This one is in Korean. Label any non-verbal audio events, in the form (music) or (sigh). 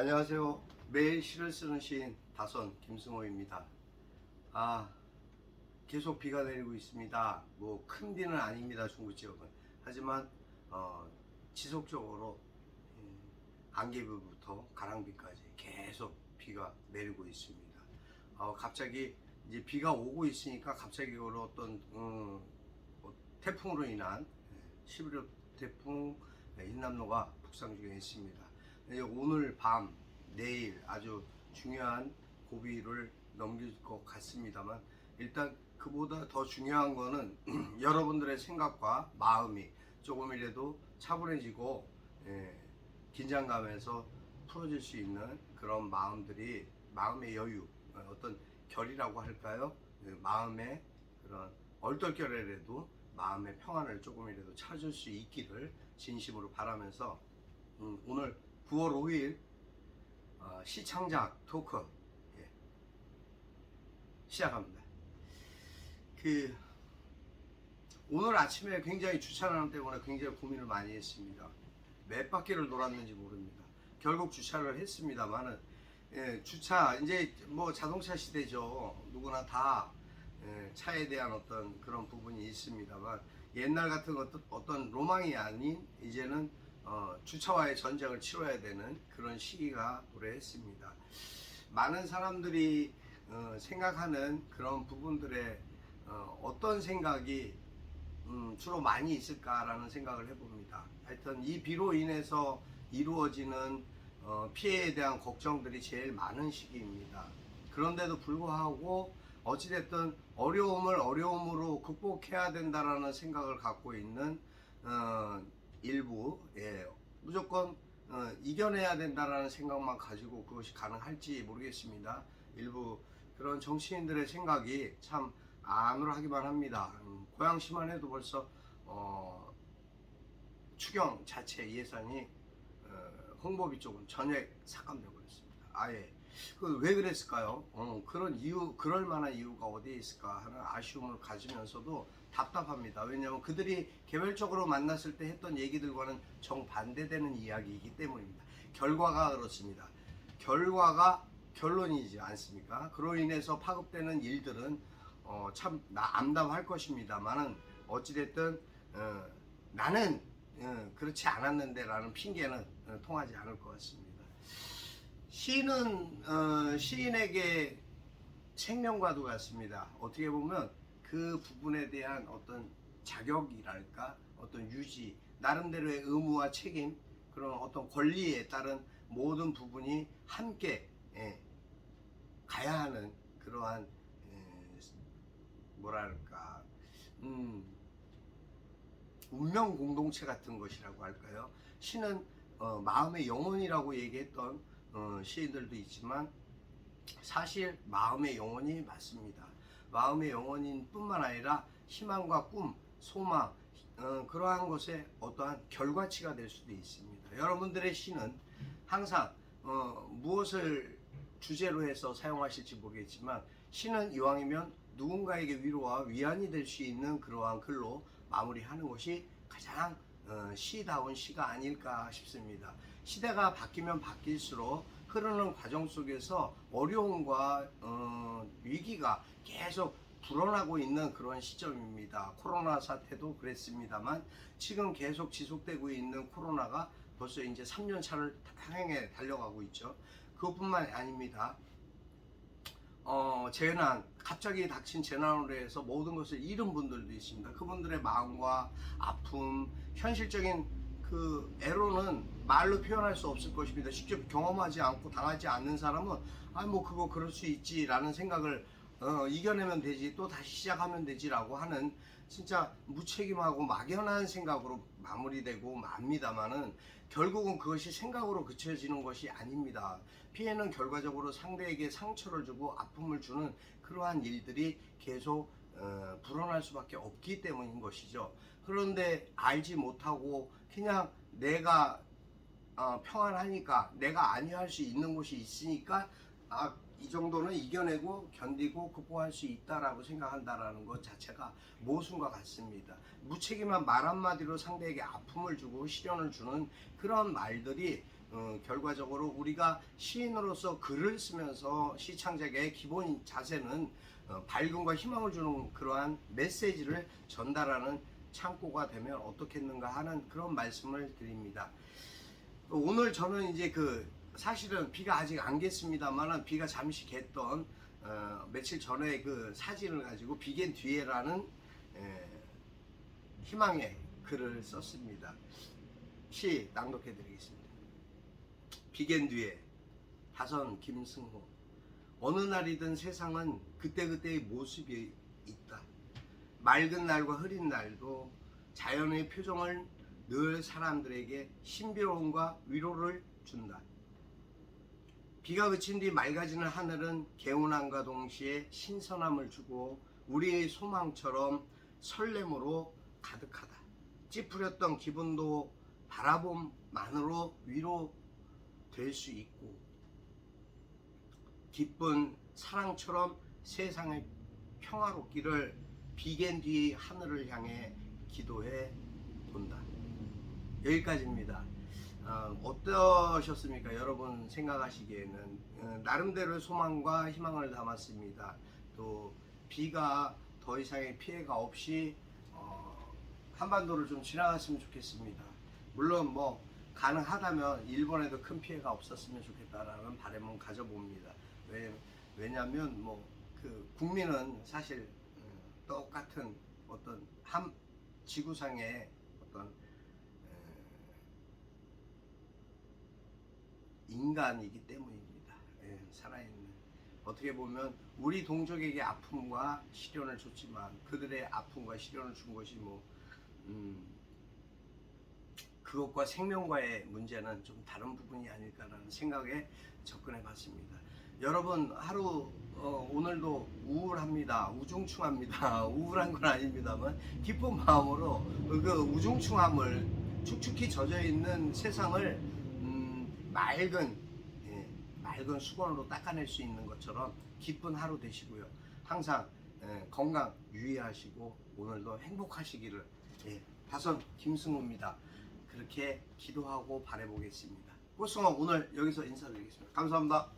안녕하세요. 매일 시를 쓰는 시인 다선 김승호입니다. 아, 계속 비가 내리고 있습니다. 뭐 큰 비는 아닙니다. 중부 지역은. 하지만 어, 지속적으로 음, 안개비부터 가랑비까지 계속 비가 내리고 있습니다. 어, 갑자기 이제 비가 오고 있으니까 갑자기 어떤 음, 뭐 태풍으로 인한 11호 태풍 인남로가 북상 중에 있습니다. 네, 오늘 밤, 내일 아주 중요한 고비를 넘길 것 같습니다만 일단 그보다 더 중요한 거는 (clears throat) 여러분들의 생각과 마음이 조금이라도 차분해지고 예, 긴장감에서 풀어질 수 있는 그런 마음들이 마음의 여유, 어, 어떤 결이라고 할까요? 예, 마음의 그런 얼떨결에라도 마음의 평안을 조금이라도 찾을 수 있기를 진심으로 바라면서 음, 오늘 9월 5일 어, 시창작 토크 예, 시작합니다. 그 오늘 아침에 굉장히 주차하는 때문에 굉장히 고민을 많이 했습니다. 몇 바퀴를 돌았는지 모릅니다. 결국 주차를 했습니다만은 예, 주차 이제 뭐 자동차 시대죠. 누구나 다 예, 차에 대한 어떤 그런 부분이 있습니다만 옛날 같은 어떤, 어떤 로망이 아닌 이제는 어, 주차와의 전쟁을 치러야 되는 그런 시기가 도래했습니다. 많은 사람들이 어, 생각하는 그런 부분들의 어, 어떤 생각이 음, 주로 많이 있을까라는 생각을 해봅니다. 하여튼 이 비로 인해서 이루어지는 어, 피해에 대한 걱정들이 제일 많은 시기입니다. 그런데도 불구하고 어찌됐든 어려움을 어려움으로 극복해야 된다라는 생각을 갖고 있는 어, 일부 예, 무조건 어, 이겨내야 된다라는 생각만 가지고 그것이 가능할지 모르겠습니다. 일부 그런 정치인들의 생각이 참 안울하기만 합니다. 음, 고양시만 해도 벌써 어, 추경 자체 예산이 어, 홍보비 쪽은 전액 삭감되고 있습니다. 아예 그 왜 그랬을까요? 어, 그런 이유 그럴 만한 이유가 어디에 있을까 하는 아쉬움을 가지면서도 답답합니다. 왜냐하면 그들이 개별적으로 만났을 때 했던 얘기들과는 정반대되는 이야기이기 때문입니다. 결과가 그렇습니다. 결과가 결론이지 않습니까? 그로 인해서 파급되는 일들은 어, 참 나- 암담할 것입니다만은 어찌됐든 어, 나는 어, 그렇지 않았는데라는 핑계는 어, 통하지 않을 것 같습니다. 시인은 어, 시인에게 생명과도 같습니다. 어떻게 보면 그 부분에 대한 어떤 자격이랄까 어떤 유지 나름대로의 의무와 책임 그런 어떤 권리에 따른 모든 부분이 함께 예, 가야 하는 그러한 예, 뭐랄까 음, 운명 공동체 같은 것이라고 할까요? 시는 어, 마음의 영혼이라고 얘기했던 어, 시인들도 있지만 사실 마음의 영혼이 맞습니다. 마음의 영혼인 뿐만 아니라 희망과 꿈, 소망 어, 그러한 것에 어떠한 결과치가 될 수도 있습니다. 여러분들의 시는 항상 어, 무엇을 주제로 해서 사용하실지 모르겠지만 시는 이왕이면 누군가에게 위로와 위안이 될 수 있는 그러한 글로 마무리하는 것이 가장 어, 시다운 시가 아닐까 싶습니다. 시대가 바뀌면 바뀔수록 흐르는 과정 속에서 어려움과 어, 위기가 계속 불어나고 있는 그런 시점입니다. 코로나 사태도 그랬습니다만 지금 계속 지속되고 있는 코로나가 벌써 이제 3년 차를 향해 달려가고 있죠. 그것뿐만 아닙니다. 어, 재난, 갑자기 닥친 재난으로 해서 모든 것을 잃은 분들도 있습니다. 그분들의 마음과 아픔, 현실적인 그 애로는 말로 표현할 수 없을 것입니다. 직접 경험하지 않고 당하지 않는 사람은 아 뭐 그거 그럴 수 있지라는 생각을 어, 이겨내면 되지 또 다시 시작하면 되지라고 하는 진짜 무책임하고 막연한 생각으로 마무리되고 맙니다만은 결국은 그것이 생각으로 그쳐지는 것이 아닙니다. 피해는 결과적으로 상대에게 상처를 주고 아픔을 주는 그러한 일들이 계속 어, 불어날 수밖에 없기 때문인 것이죠. 그런데 알지 못하고 그냥 내가 어, 평안하니까 내가 안위할 수 있는 곳이 있으니까 아, 이 정도는 이겨내고 견디고 극복할 수 있다라고 생각한다라는 것 자체가 모순과 같습니다. 무책임한 말 한마디로 상대에게 아픔을 주고 시련을 주는 그런 말들이 어, 결과적으로 우리가 시인으로서 글을 쓰면서 시창작의 기본 자세는 어, 밝음과 희망을 주는 그러한 메시지를 전달하는 창고가 되면 어떻겠는가 하는 그런 말씀을 드립니다. 오늘 저는 이제 그 사실은 비가 아직 안 겠습니다만은 비가 잠시 겠던 어, 며칠 전에 그 사진을 가지고 비겐 뒤에라는 에, 희망의 글을 썼습니다. 시 낭독해 드리겠습니다. 비겐 뒤에 다선 김승호 어느 날이든 세상은 그때그때의 모습이 있다. 맑은 날과 흐린 날도 자연의 표정을 늘 사람들에게 신비로움과 위로를 준다. 비가 그친 뒤 맑아지는 하늘은 개운함과 동시에 신선함을 주고 우리의 소망처럼 설렘으로 가득하다. 찌푸렸던 기분도 바라봄만으로 위로 될 수 있고 기쁜 사랑처럼 세상의 평화롭기를 비겐 뒤 하늘을 향해 기도해 본다. 여기까지입니다. 어, 어떠셨습니까? 여러분 생각하시기에는 어, 나름대로의 소망과 희망을 담았습니다. 또 비가 더 이상의 피해가 없이 어, 한반도를 좀 지나갔으면 좋겠습니다. 물론 뭐 가능하다면 일본에도 큰 피해가 없었으면 좋겠다라는 바람은 가져봅니다. 왜, 왜냐하면 뭐 그 국민은 사실 어, 똑같은 어떤 한 지구상의 어떤 어, 인간이기 때문입니다. 예, 살아있는 어떻게 보면 우리 동족에게 아픔과 시련을 줬지만 그들의 아픔과 시련을 준 것이 뭐 음, 그것과 생명과의 문제는 좀 다른 부분이 아닐까라는 생각에 접근해 봤습니다. 여러분 하루 어, 오늘도 우울합니다. 우중충합니다. (laughs) 우울한 건 아닙니다만 기쁜 마음으로 그 우중충함을 축축히 젖어 있는 세상을 음, 맑은 예, 맑은 수건으로 닦아낼 수 있는 것처럼 기쁜 하루 되시고요. 항상 예, 건강 유의하시고 오늘도 행복하시기를 예, 다선 김승우입니다. 그렇게 기도하고 바라보겠습니다. 꽃승호 오늘 여기서 인사드리겠습니다. 감사합니다.